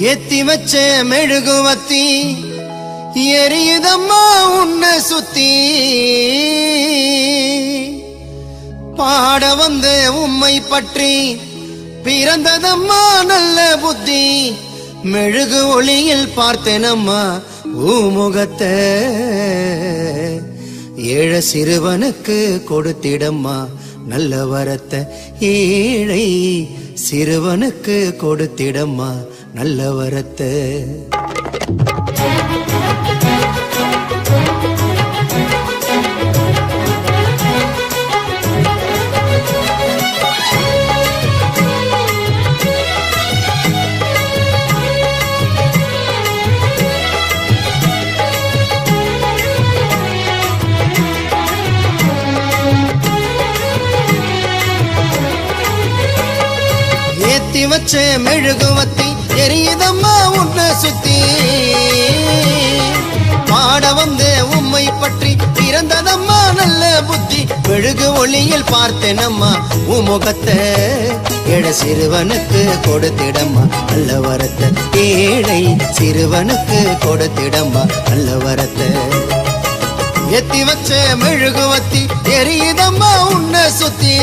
ஏத்தி வச்ச மெழுகுவத்தி எரியுதம்மா உன்னை சுத்தி. பாட வந்த உம்மை பற்றி பிறந்ததம்மா நல்ல புத்தி. மெழுகு ஒளியில் பார்த்தேனம்மா ஊமுகத்தை ஏழ சிறுவனுக்கு கொடுத்திடம்மா நல்ல வரத்தை ஏழை சிறுவனுக்கு கொடுத்திடம்மா நல்ல வரத்தை. வச்ச மெழுகுவத்தி எரியுதம்மா உன்னை சுத்தி. பாட வந்த உம்மை பற்றி பிறந்ததம்மா நல்ல புத்தி. மெழுகு ஒளியில் பார்த்தேனம்மா உமுகத்தை எட சிறுவனுக்கு கொடுத்திடம்மா நல்ல வரத்தை. ஏழை சிறுவனுக்கு கொடுத்திடம்மா நல்ல வரத்தை. எத்தி வச்ச மெழுகுவத்தி எரியுதம்மா உன்னை சுத்தி.